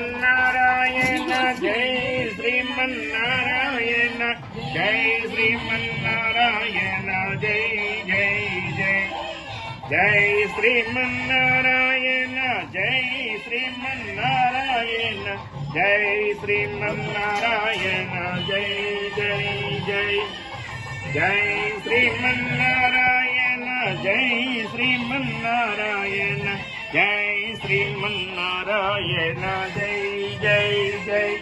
శ్రీమన్నారాయణ జై శ్రీమన్నారాయణ జై శ్రీమన్నారాయణ జై జై జై. జై శ్రీమన్నారాయణ జై శ్రీమన్నారాయణ జై శ్రీమన్నారాయణ జై జై జై. జై శ్రీమన్నారాయణ జై శ్రీమన్నారాయణ జై ശ്രീമന്നാരായണ ജയ് ജയ് ജയ്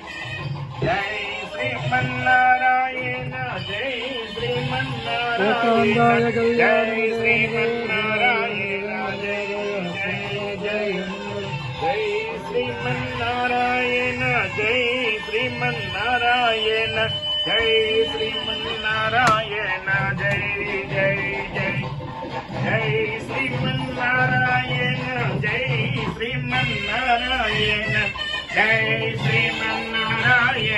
ജയ് ശ്രീമന്നാരായണ ജയ് ശ്രീമന്നാരായണ ജയ് ശ്രീമന്നാരായണ ജയ ജയ ജയ് ശ്രീമന്നാരായണ ജയ് ശ്രീമന്നാരായണ जय श्रीमन्नारायण जय जय जय जय श्रीमन्नारायण శ్రీమన్నారాయణ జై శ్రీమన్నారాయణ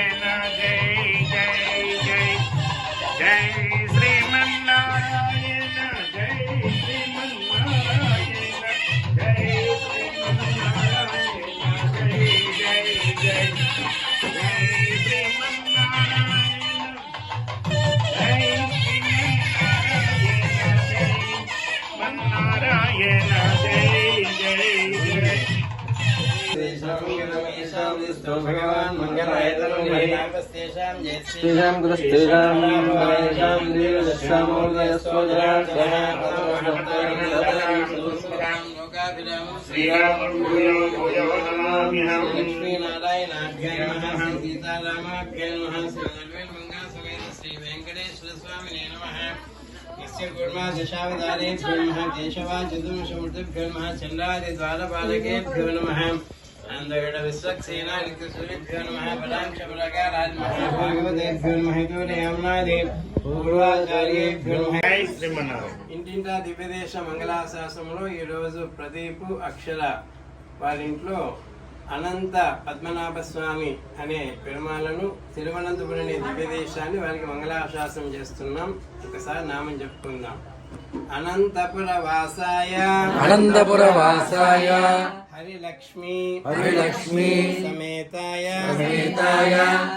भगवान् मङ्गलायतनोभगवान् गुरुस्तेषां देवस्यामोदयस्वजरां श्रीरामलक्ष्मीनारायणाभ्याय नमः नम नमः श्रीवेङ्कटेश्वर श्रीवेङ्कटेश्वरस्वामिने नमः यस्य आनन्दगण विश्वक्सेना नित्यसूर्यभ्यो नमः बलाक्षबलकारात्मः भागवतेभ्यो नमः हितोदयाम्नादे पूर्वाचार्येभ्यो नमः జై శ్రీమన్నారాయణ ఇంటింటా దివ్యదేశ మంగళాశాసనంలో ఈరోజు ప్రదీపు అక్షర వారింట్లో అనంత పద్మనాభ స్వామి అనే పెరుమాలను తిరువనంతపురం అనే దివ్యదేశాన్ని వారికి మంగళాశాసనం చేస్తున్నాం ఒకసారి నామం చెప్పుకుందాం अनन्तपुरवासाय। हरिलक्ष्मी। हरिलक्ष्मी। समेताय। समेताय।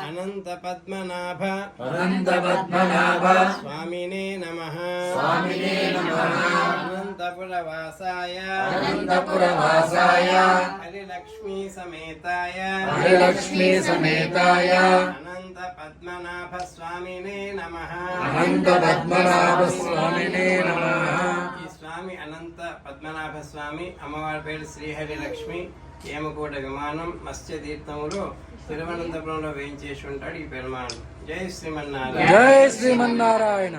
अनन्तपद्मनाभ। अनन्तपद्मनाभ। स्वामिने नमः। स्वामिने नमः। హరిలక్ష్మీ సమేతాయ హరిలక్ష్మి సమేతాయ అనంత పద్మనాభ స్వామినే నమ అనంత పద్మనాభ స్వామినే నమః ఈ స్వామి అనంత పద్మనాభ స్వామి అమ్మవారి పేరు శ్రీహరి లక్ష్మి ఏమకోట విమానం మత్స్య తీర్థములో తిరువనంతపురంలో వేయించేసి ఉంటాడు ఈ పెరుమాణం జై శ్రీమన్నారాయణ. జై శ్రీమన్నారాయణ.